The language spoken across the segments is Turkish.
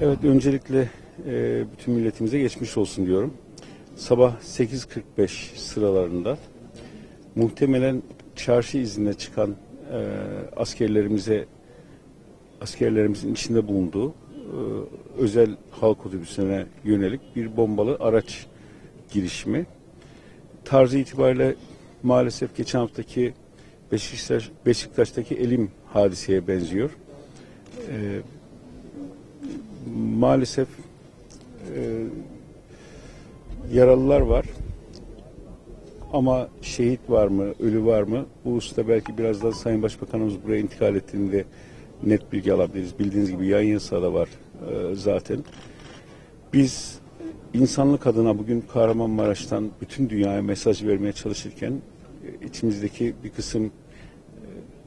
Evet öncelikle e, bütün milletimize geçmiş olsun diyorum. Sabah 8.45 sıralarında muhtemelen çarşı iznine çıkan e, askerlerimize askerlerimizin içinde bulunduğu e, özel halk otobüsüne yönelik bir bombalı araç girişimi. Tarzı itibariyle maalesef geçen haftaki Beşiktaş, Beşiktaş'taki elim hadiseye benziyor. E, maalesef e, yaralılar var. Ama şehit var mı, ölü var mı? Bu hususta belki birazdan Sayın Başbakanımız buraya intikal ettiğinde net bilgi alabiliriz. Bildiğiniz gibi yayın da var e, zaten. Biz insanlık adına bugün Kahramanmaraş'tan bütün dünyaya mesaj vermeye çalışırken e, içimizdeki bir kısım e,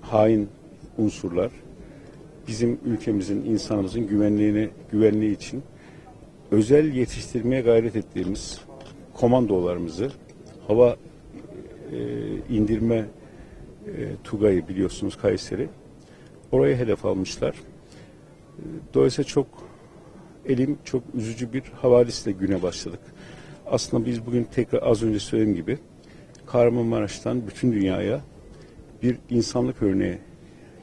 hain unsurlar bizim ülkemizin, insanımızın güvenliğini, güvenliği için özel yetiştirmeye gayret ettiğimiz komandolarımızı hava e, indirme e, Tugay'ı biliyorsunuz Kayseri. Oraya hedef almışlar. E, Dolayısıyla çok elim çok üzücü bir havadisle güne başladık. Aslında biz bugün tekrar az önce söylediğim gibi Kahramanmaraş'tan bütün dünyaya bir insanlık örneği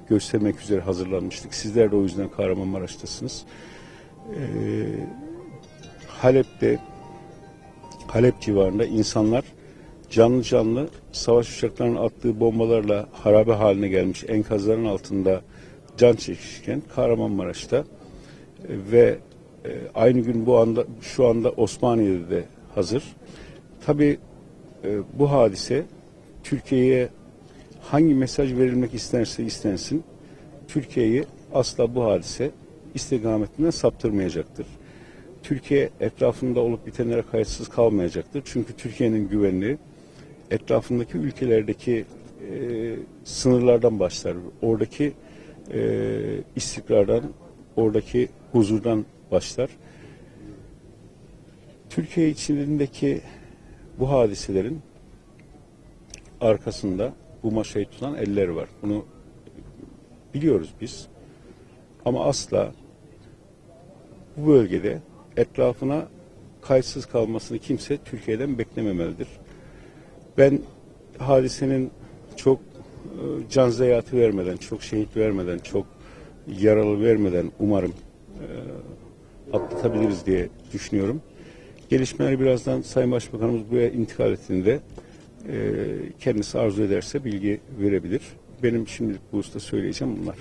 göstermek üzere hazırlanmıştık. Sizler de o yüzden Kahramanmaraş'tasınız. Ee, Halep'te Halep civarında insanlar canlı canlı savaş uçaklarının attığı bombalarla harabe haline gelmiş enkazların altında can çekişirken Kahramanmaraş'ta e, ve e, aynı gün bu anda şu anda Osmaniye'de de hazır. Tabii e, bu hadise Türkiye'ye hangi mesaj verilmek isterse istensin Türkiye'yi asla bu hadise istikametinden saptırmayacaktır. Türkiye etrafında olup bitenlere kayıtsız kalmayacaktır. Çünkü Türkiye'nin güvenliği etrafındaki ülkelerdeki e, sınırlardan başlar. Oradaki e, istikrardan, oradaki huzurdan başlar. Türkiye içindeki bu hadiselerin arkasında bu maşayı tutan eller var. Bunu biliyoruz biz. Ama asla bu bölgede etrafına kayıtsız kalmasını kimse Türkiye'den beklememelidir. Ben hadisenin çok e, can zayatı vermeden, çok şehit vermeden, çok yaralı vermeden umarım e, atlatabiliriz diye düşünüyorum. Gelişmeleri birazdan Sayın Başbakanımız buraya intikal ettiğinde kendisi arzu ederse bilgi verebilir. Benim şimdilik bu usta söyleyeceğim bunlar.